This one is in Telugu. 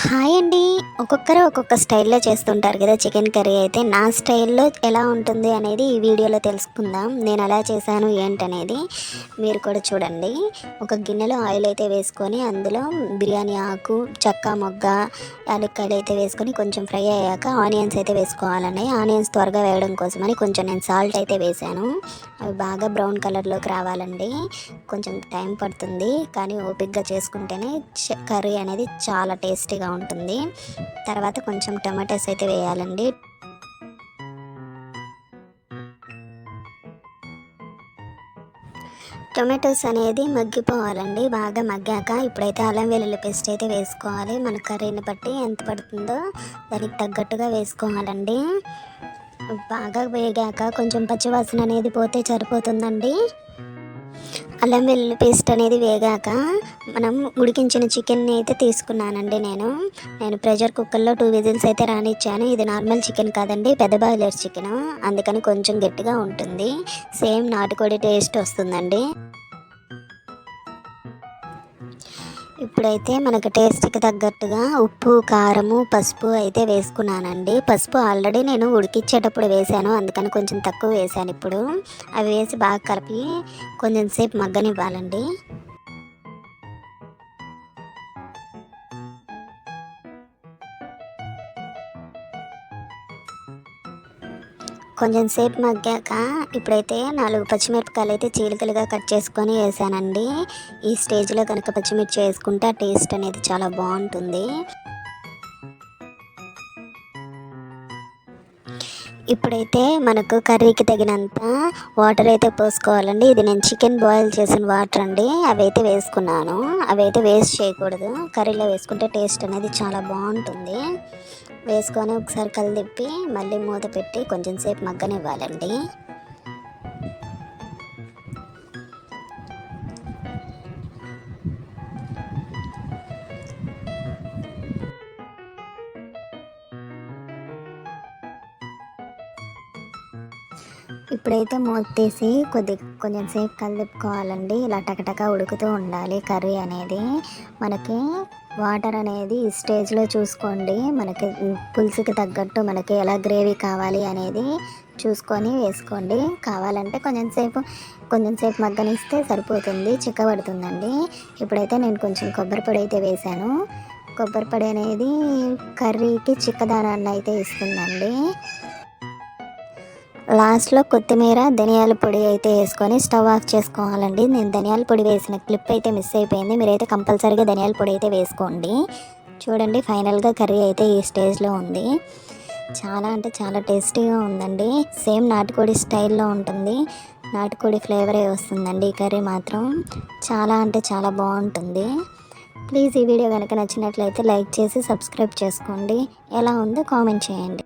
హాయ్ అండి. ఒక్కొక్కరు ఒక్కొక్క స్టైల్లో చేస్తుంటారు కదా చికెన్ కర్రీ అయితే. నా స్టైల్లో ఎలా ఉంటుంది అనేది ఈ వీడియోలో తెలుసుకుందాం. నేను ఎలా చేశాను ఏంటనేది మీరు కూడా చూడండి. ఒక గిన్నెలో ఆయిల్ అయితే వేసుకొని అందులో బిర్యానీ ఆకు చెక్క మొగ్గ యాలక్కాయలు అయితే వేసుకొని కొంచెం ఫ్రై అయ్యాక ఆనియన్స్ అయితే వేసుకోవాలండి ఆనియన్స్ త్వరగా వేయడం కోసమని కొంచెం నేను సాల్ట్ అయితే వేసాను అవి బాగా బ్రౌన్ కలర్లోకి రావాలండి. కొంచెం టైం పడుతుంది. కానీ ఓపిక్గా చేసుకుంటేనే కర్రీ అనేది చాలా టేస్టీగా ఉంటుంది. తర్వాత కొంచెం టమాటాస్ అయితే వేయాలండి. టొమాటోస్ అనేది మగ్గిపోవాలండి. బాగా మగ్గాక ఇప్పుడైతే అల్లం వెల్లుల్లి పేస్ట్ అయితే వేసుకోవాలి. మన కర్రీని బట్టి ఎంత పడుతుందో దానికి తగ్గట్టుగా వేసుకోవాలండి. బాగా వేగాక కొంచెం పచ్చివాసన అనేది పోతే సరిపోతుందండి. అల్లం వెల్లుల్లి పేస్ట్ అనేది వేగాక మనం ఉడికించిన చికెన్ని అయితే తీసుకున్నానండి నేను. నేను ప్రెషర్ కుక్కర్లో టూ విజిల్స్ అయితే రానిచ్చాను. ఇది నార్మల్ చికెన్ కాదండి పెద్ద బాయిలర్ చికెన్. అందుకని కొంచెం గట్టిగా ఉంటుంది. సేమ్ నాటుకోడి టేస్ట్ వస్తుందండి. ఇప్పుడైతే మనకు టేస్ట్కి తగ్గట్టుగా ఉప్పు కారము పసుపు అయితే వేసుకున్నానండి. పసుపు ఆల్రెడీ నేను ఉడికిచ్చేటప్పుడు వేసాను. అందుకని కొంచెం తక్కువ వేసాను ఇప్పుడు. అవి వేసి బాగా కలిపి కొంచెం సేపు మగ్గనివ్వాలండి. కొంచెం సేపు మగ్గాక ఇప్పుడైతే నాలుగు పచ్చిమిరపకాయలు అయితే చీలికలుగా కట్ చేసుకొని వేసానండి. ఈ స్టేజ్లో కనుక పచ్చిమిర్చి వేసుకుంటే ఆ టేస్ట్ అనేది చాలా బాగుంటుంది. ఇప్పుడైతే మనకు కర్రీకి తగినంత వాటర్ అయితే పోసుకోవాలండి. ఇది నేను చికెన్ బాయిల్ చేసిన వాటర్ అండి. అవి అయితే వేసుకున్నాను. అవి అయితే వేస్ట్ చేయకూడదు. కర్రీలో వేసుకుంటే టేస్ట్ అనేది చాలా బాగుంటుంది. వేసుకొని ఒకసారి కలిదిప్పి మళ్ళీ మూత పెట్టి కొంచెం సేపు మగ్గనివ్వాలండి. ఇప్పుడైతే మూతేసి కొద్ది కొంచెం సేపు కలుపుకోవాలండి. ఇలా టకటక ఉడుకుతూ ఉండాలి కర్రీ అనేది. మనకి వాటర్ అనేది ఈ స్టేజ్లో చూసుకోండి. మనకి పులుసుకి తగ్గట్టు మనకి ఎలా గ్రేవీ కావాలి అనేది చూసుకొని వేసుకోండి. కావాలంటే కొంచెం సేపు కొంచెం సేపు మగ్గనిస్తే సరిపోతుంది. చిక్కబడుతుందండి. ఇప్పుడైతే నేను కొంచెం కొబ్బరి పొడి అయితే వేశాను. కొబ్బరి పొడి అనేది కర్రీకి చిక్కదానాన్ని అయితే ఇస్తుందండి. లాస్ట్లో కొత్తిమీర ధనియాల పొడి అయితే వేసుకొని స్టవ్ ఆఫ్ చేసుకోవాలండి. నేను ధనియాల పొడి వేసిన క్లిప్ అయితే మిస్ అయిపోయింది. మీరైతే కంపల్సరీగా ధనియాల పొడి అయితే వేసుకోండి. చూడండి ఫైనల్గా కర్రీ అయితే ఈ స్టేజ్లో ఉంది. చాలా అంటే చాలా టేస్టీగా ఉందండి. సేమ్ నాటుకోడి స్టైల్లో ఉంటుంది. నాటుకోడి ఫ్లేవరే వస్తుందండి ఈ కర్రీ మాత్రం. చాలా అంటే చాలా బాగుంటుంది. ప్లీజ్ ఈ వీడియో కనుక నచ్చినట్లయితే లైక్ చేసి సబ్స్క్రైబ్ చేసుకోండి. ఎలా ఉందో కామెంట్ చేయండి.